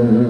Mm-hmm.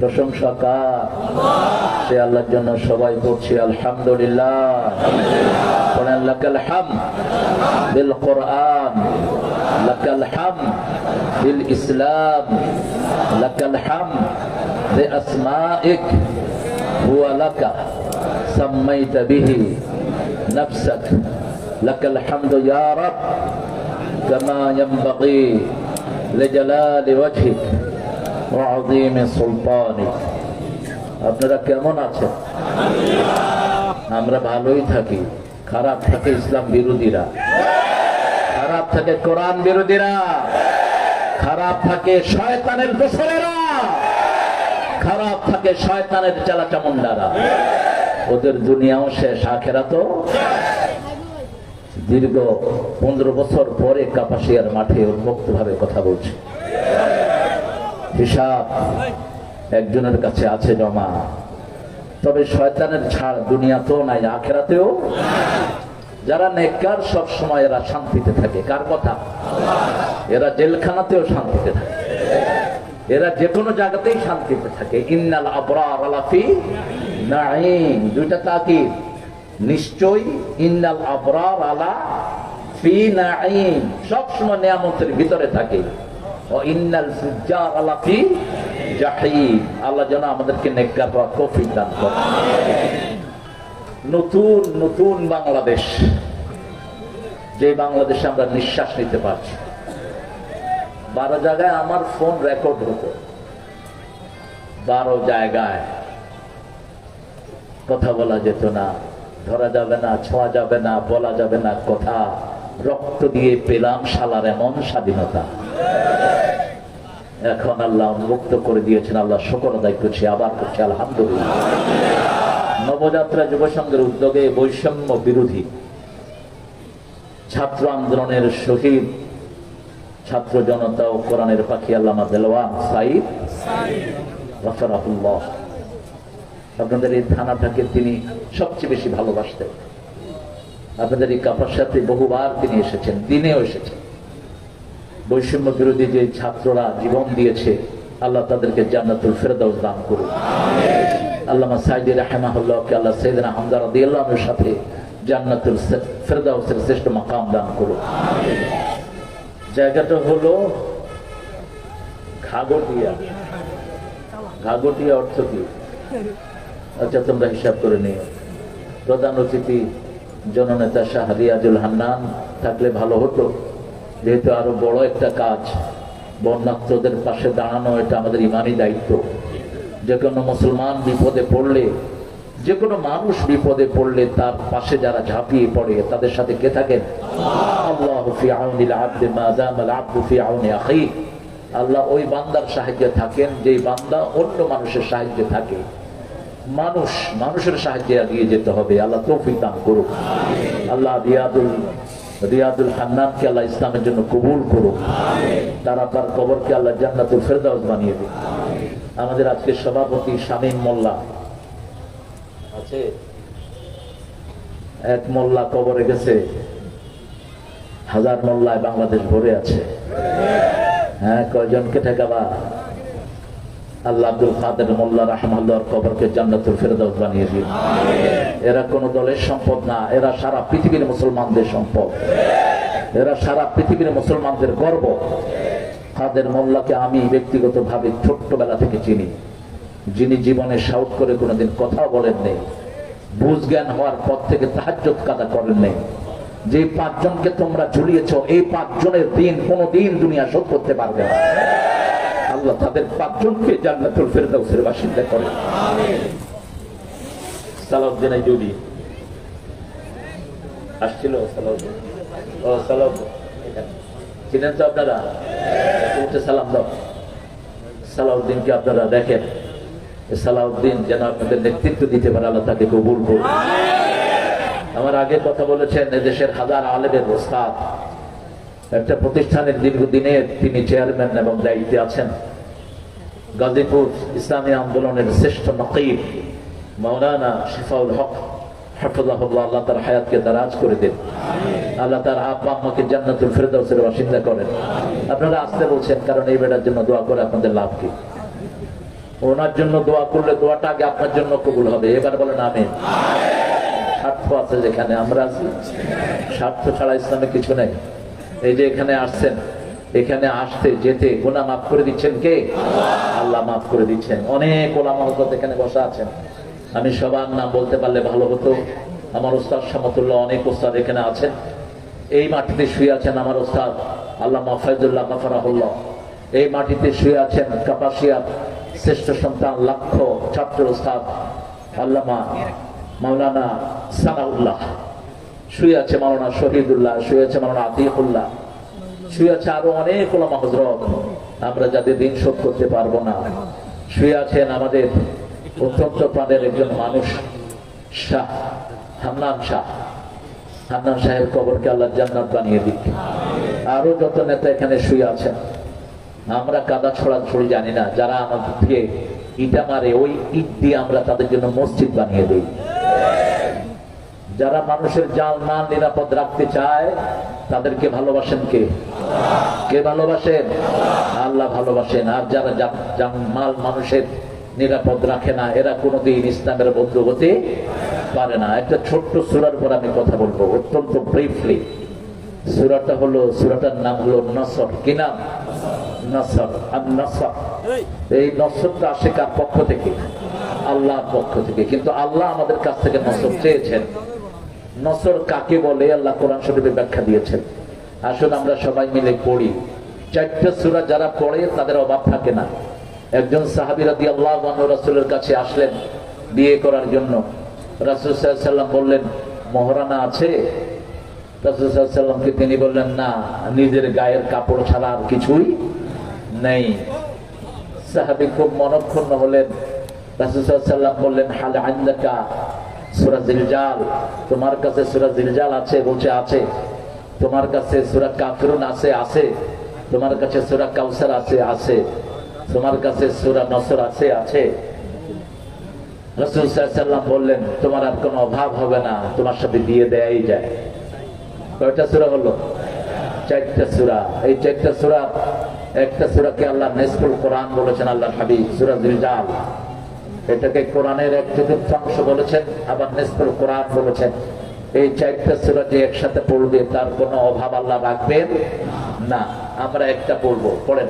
প্রশংসা কার সে আল্লাহর জন্য সবাই পড়ছি আলহামদুলিল্লাহ পড়েন লাকাল হাম বিল কোরআন লাকাল হাম বিল ইসলাম লাকাল হাম بأسمائك هو لك سميت به نفسك لك الحمد يا رب كما ينبغي لجلال وجهك وعظيم سلطانك আপনারা কেমন আছেন? আমরা ভালোই থাকি। খারাপ থাকে ইসলাম বিরোধীরা। খারাপ থাকে কোরআন বিরোধীরা। খারাপ থাকে শয়তানের দোসরেরা খারাপ থাকে শয়তানের চালা চামুন্ডারা ওদের দুনিয়াও শেষ আখেরা তো দীর্ঘ পনেরো বছর পরে কাপাসিয়ার মাঠে উন্মুক্ত ভাবে কথা বলছে। হিসাব একজনের কাছে আছে জমা। তবে শয়তানের ছাড় দুনিয়াতেও নাই, আখেরাতেও। যারা নেককার সব সময় এরা শান্তিতে থাকে। কার কথা? এরা জেলখানাতেও শান্তিতে থাকে। এরা যে কোনো জায়গাতেই শান্তিতে থাকে। ইন্নাল আবরার আলাফি নাঈম। দুইটা তাকিদ। নিশ্চয়ই ইন্নাল আবরার আলা ফি নাঈম। সব সময় নিয়ামতের ভিতরে থাকে। আল্লাহ যেন আমাদেরকে দান নতুন নতুন বাংলাদেশ। যে বাংলাদেশে আমরা নিঃশ্বাস নিতে পারছি। বারো জায়গায় আমার ফোন রেকর্ড হতো। বারো জায়গায় কথা বলা যেত না। ধরা যাবে না, ছোঁয়া যাবে না, বলা যাবে না, কথা। রক্ত দিয়ে পেলাম শালার এমন স্বাধীনতা। এখন আল্লাহ মুক্ত করে দিয়েছেন, আল্লাহ শকর আদায় করছি, আবার করছি, আলহামদুলিল্লাহ। নবযাত্রা যুব সংঘের উদ্যোগে বৈষম্য বিরোধী ছাত্র আন্দোলনের শহীদ ছাত্র জনতা ও কোরআনের পাখি আল্লামা দেলওয়ান সাইদ রফরাহুল্লাহ। আপনাদের এই থানাটাকে তিনি সবচেয়ে বেশি ভালোবাসতেন। আপনাদের এই কাপার সাথে বহুবার তিনি এসেছেন, দিনেও এসেছেন। বৈষম্য বিরোধী যে ছাত্ররা জীবন দিয়েছে, আল্লাহ তাদেরকে জান্নাতুল ফেরদাউস দান করুন আল্লামা সাইদি রাহেমাহুল্লাহকে আল্লাহ সৈদিনা হামদা রাদিয়াল্লাহুর সাথে জান্নাতুল ফেরদাউসের শ্রেষ্ঠ মাকাম দান করুন জায়গাটা হলো ঘাগটিয়া। ঘাগটিয়া অর্থ কি? আচ্ছা তোমরা হিসাব করে নিও। প্রধান অতিথি, জননেতা শাহ রিয়াজুল হান্নান, থাকলে ভালো হতো। যেহেতু আরও বড় একটা কাজ বন্যাত্মদের পাশে দাঁড়ানো, এটা আমাদের ইমানই দায়িত্ব। যে কোনো মুসলমান বিপদে পড়লে, যে কোনো মানুষ বিপদে পড়লে তার পাশে যারা ঝাঁপিয়ে পড়ে, তাদের সাথে কে থাকেন? আল্লাহ ওই বান্দার সাহায্যে থাকেন, যেই বান্দা অন্য মানুষের সাহায্যে থাকে। মানুষ, মানুষের সাহায্যে এগিয়ে যেতে হবে। আল্লাহ তৌফিক দান করুক। আল্লাহ রিয়াদুল রিয়াদুল হান্নানকে আল্লাহ ইসলামের জন্য কবুল করুক। তার আপনার কবরকে আল্লাহ জান্নাতুল ফেরদাউস বানিয়ে দিন আমাদের আজকে সভাপতি শামীম মোল্লা আছে। এক মোল্লা কবরে গেছে। হাজার মোল্লায় বাংলাদেশ ভরে আছে। হ্যাঁ কয়জনকে ঠেকাবা? আল্লাহ আব্দুল কাদের মোল্লা রাহমাল্লাহর কবরকে জান্নাতুল ফেরদাউস বানিয়ে দিন এরা কোন দলের সম্পদ না, এরা সারা পৃথিবীর মুসলমানদের সম্পদ। এরা সারা পৃথিবীর মুসলমানদের গর্ব। কাদের মোল্লাকে আমি ব্যক্তিগতভাবে ছোট্টবেলা থেকে চিনি। যিনি জীবনে সাউট করে কোনোদিন কথা বলেন নেই। বুঝ জ্ঞান হওয়ার পর থেকে তাহাজ্জত কাদা করেন নেই। যে পাঁচজনকে তোমরা ঝুলিয়েছ, এই পাঁচজনের দিন কোনো দিন দুনিয়া শোধ করতে পারবে না। আল্লাহ তাদের পাঁচজনকে জান্নাতুল ফেরদাউসের বাসিন্দা করে। সালাউদ্দিন আসছিল চিনেন তো আপনারা? সালাম দাও। সালাউদ্দিনকে আপনারা দেখেন। সালাউদ্দিন যেন আপনাদের নেতৃত্ব দিতে পারে, আল্লাহ তাকে কবুল করুন আমার আগে কথা বলেছেন, এদেশের হাজার আলেমের ওস্তাদ। একটা প্রতিষ্ঠানের দীর্ঘদিনের তিনি চেয়ারম্যান এবং দায়িত্বে আছেন। গাজীপুর ইসলামী আন্দোলনের শ্রেষ্ঠ নকিব। মৌলানা শিফাউল হক আল্লাহ তার হায়াতকে দারাজ করে আল্লাহ তার জান্নাতুল ফেরদাউসের বাসিন্দা করেন। আপনারা আসতে বলছেন, কারণ এই বেটার জন্য দোয়া করে আপনাদের লাভ কি? ওনার জন্য দোয়া করলে দোয়াটা আগে আপনার জন্য কবুল হবে। এবার বলেন আমি স্বার্থ আছে যেখানে আমরা আছি। স্বার্থ ছাড়া ইসলামে কিছু নেই। এই যে এখানে আসছেন, এখানে আসতে যেতে গোনা মাফ করে দিচ্ছেন কে? আল্লাহ মাফ করে দিচ্ছেন। অনেক ওলামা হজরত এখানে বসা আছেন। আমি সবার নাম বলতে পারলে ভালো হতো। আমার ওস্তাদ সামতুল্লাহ অনেক ওস্তাদ এখানে আছেন। এই মাটিতে শুয়ে আছেন আমার ওস্তাদ আল্লাহ মাফায়দুল্লাহ মাফারাহুল্লাহ। এই মাটিতে শুয়ে আছেন কাপাসিয়া শ্রেষ্ঠ সন্তান লক্ষ ছাত্র ওস্তাদ আল্লামা মাওলানা সানাউল্লাহ। শুয়ে আছে মাওলানা শহীদুল্লাহ, শুয়ে আছে মাওলানা আতিকুল্লাহ। শুয়ে আছে আরও অনেক ওলামা হজরত আমরা যাদের দিন শোধ করতে পারব না। শুয়ে আছেন আমাদের অত্যন্ত প্রাণের একজন মানুষ, শাহ হান্নান শাহ। হান্নান সাহেব কবরকে আল্লাহ জান্নাত বানিয়ে দিক। আরও যত নেতা এখানে শুয়ে আছেন, আমরা কাদা ছড়া ছড়ি জানি না, যারা আমাদের থেকে ইটা মারে, ওই ইট দিয়ে আমরা তাদের জন্য মসজিদ বানিয়ে দিই। যারা মানুষের জাল মাল নিরাপদ রাখতে চায়, তাদেরকে ভালোবাসেন কে? কে ভালোবাসেন? আল্লাহ ভালোবাসেন। আর যারা মাল মানুষের নিরাপদ রাখে না। এরা কোনোদিন ইসলামের বন্ধু হতে পারে না। একটা ছোট্ট সুরার পর আমি কথা বলব, অত্যন্ত ব্রিফলি সুরাটা হলো, সুরাটার নাম হলো নসর। কি নাম? নসর। নসর। এই নসরটা আসে কার পক্ষ থেকে? আল্লাহর পক্ষ থেকে। কিন্তু আল্লাহ আমাদের কাছ থেকে নসর চেয়েছেন। নসর কাকে বলে? আল্লাহ কোরআন শরীফে ব্যাখ্যা দিয়েছেন। আসুন আমরা সবাই মিলে পড়ি। চারটা সুরা যারা পড়ে, তাদের অভাব থাকে না। একজন সাহাবিরা দিয়ে আল্লাহ রাসুলের কাছে আসলেন বিয়ে করার জন্য। রাসুল সাল্লাম বললেন, মহারানা আছে? রাসুলসাল্লামকে তিনি বললেন, না, নিজের গায়ের কাপড় ছাড়া আর কিছুই নেই। সাহাবি খুব মনক্ষুণ্ণ হলেন। রাসুলসাল্লাম বললেন, হাল আইন্দাকা সুরা তোমার কাছে সুরা জিলজাল আছে? বলছে, আছে। তোমার কাছে সুরা কাফরুন আছে? আছে। তোমার কাছে সুরা কাউসার আছে? আছে। তোমার কাছে সুরা নসর আছে আছে? বললেন, তোমার আর কোনো অভাব হবে না, তোমার সাথে দিয়ে দেয়াই যায়। কয়টা সুরা হলো? চারটা সুরা। এই চারটা সুরা, একটা সুরাকে আল্লাহ নেসফুল কোরআন বলেছেন আল্লাহ এটাকে কোরআনের এক চতুর্থাংশ বলেছেন, আবার নেসপুর কোরআন বলেছেন। এই চারটা সুরা যে একসাথে পড়বে, তার কোনো অভাব আল্লাহ রাখবেন না। আমরা একটা পড়ব, পড়েন।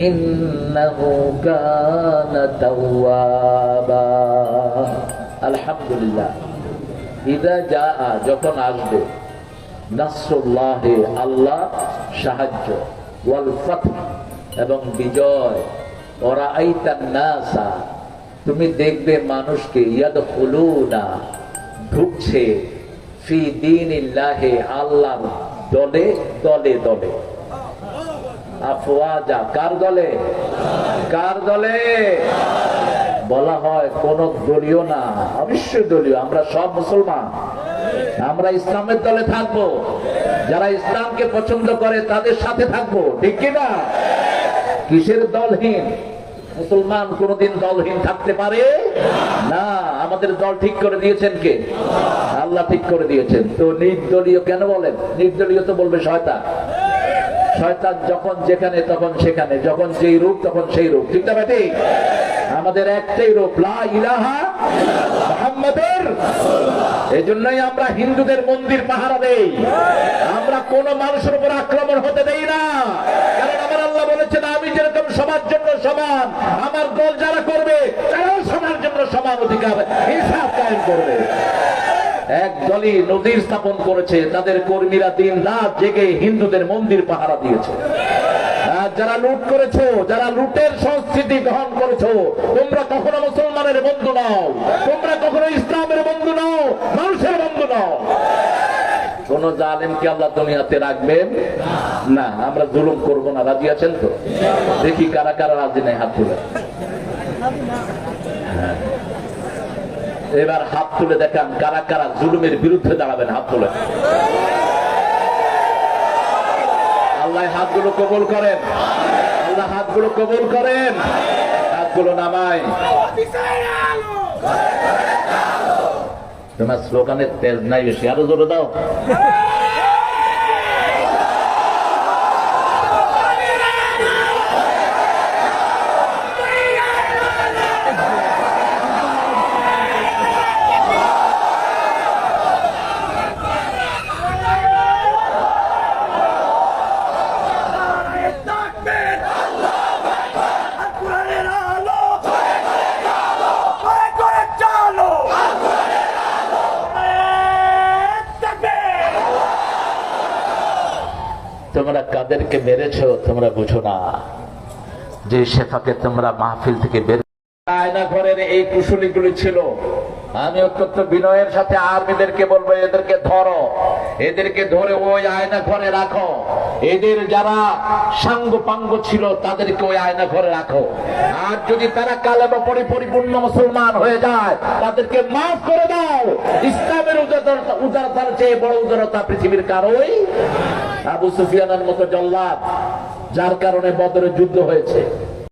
إنه كان توابا الحمد لله إذا جاء যখন আসবে নাসরুল্লাহে আল্লাহ সাহায্য ওয়াল ফাতহ এবং বিজয় ওরা আইতান নাসা তুমি দেখবে মানুষকে ইয়াদ না ঢুকছে ফি দিনিল্লাহে আল্লাহর দলে দলে দলে আফওয়াজা, কার দলে? কার দলে? বলা হয় কোন দলীয় না, অবশ্যই দলীয়, আমরা সব মুসলমান। আমরা ইসলামের দলে থাকব। যারা ইসলামকে পছন্দ করে, তাদের সাথে থাকব, ঠিক কিনা? কিসের দলহীন? মুসলমান কোনদিন দলহীন থাকতে পারে? না, আমাদের দল ঠিক করে দিয়েছেন কে? আল্লাহ ঠিক করে দিয়েছেন। তো নির্দলীয় কেন বলেন? নির্দলীয় তো বলবে শয়তান। শয়তান যখন যেখানে, তখন সেখানে। যখন যেই রূপ, তখন সেই রূপ। ঠিক না ঠিক? আমাদের একটাই রূপ, লা ইলাহা মুহাম্মাদুর এজন্যই আমরা হিন্দুদের মন্দির পাহারা দেই। আমরা কোন মানুষের উপর আক্রমণ হতে দেই না। কারণ আমার আল্লাহ বলেছেন, আমি যেরকম সবার জন্য সমান, আমার দল যারা করবে, তারাও সবার জন্য সমান অধিকার, হিসাব কায়েম করবে। এক দলই নদীর স্থাপন করেছে, তাদের কর্মীরা দিন রাত জেগে হিন্দুদের মন্দির পাহারা দিয়েছে। যারা লুট করেছ, যারা লুটের সংস্কৃতি গ্রহণ করেছ, তোমরা কখনো মুসলমানের বন্ধু নাও, তোমরা কখনো ইসলামের বন্ধু নাও, মানুষের বন্ধু নাও। কোন জালেমকে আল্লাহ দুনিয়াতে রাখবেন? না, আমরা জুলুম করব না, রাজি আছেন তো? দেখি কারা কারা রাজি নেই, হাত হ্যাঁ। এবার হাত তুলে দেখান কারা কারা জুলুমের বিরুদ্ধে দাঁড়াবেন হাত তুলে। আল্লাহ হাতগুলো কবুল করেন। আল্লাহ হাতগুলো কবুল করেন। হাতগুলো নামায়। তোমার স্লোগানের তেজ নাই বেশি। আরও জোরে দাও তাকবীর আর কোরআনের আলো করে করে চালো তাকবীর তোমরা কাদেরকে মেরেছো তোমরা বুঝো না। যে শেফাকে তোমরা মাহফিল থেকে বের আয়না ঘরের এই কুশলীগুলি ছিল। আমি অত্যন্ত বিনয়ের সাথে আর্মিদেরকে বলব, এদেরকে ধরো। এদেরকে ধরে ওই আয়না ঘরে রাখো। এদের যারা সাঙ্গ পাঙ্গ ছিল, তাদেরকে ওই আয়না ঘরে রাখো। আর যদি তারা কালেমা পরে, পরিপূর্ণ মুসলমান হয়ে যায়, তাদেরকে মাফ করে দাও। ইসলামের উদারতা, উদারতার চেয়ে বড় উদারতা পৃথিবীর কারোই আবু সুফিয়ানের মতো জল্লাদ, যার কারণে বদরের যুদ্ধ হয়েছে।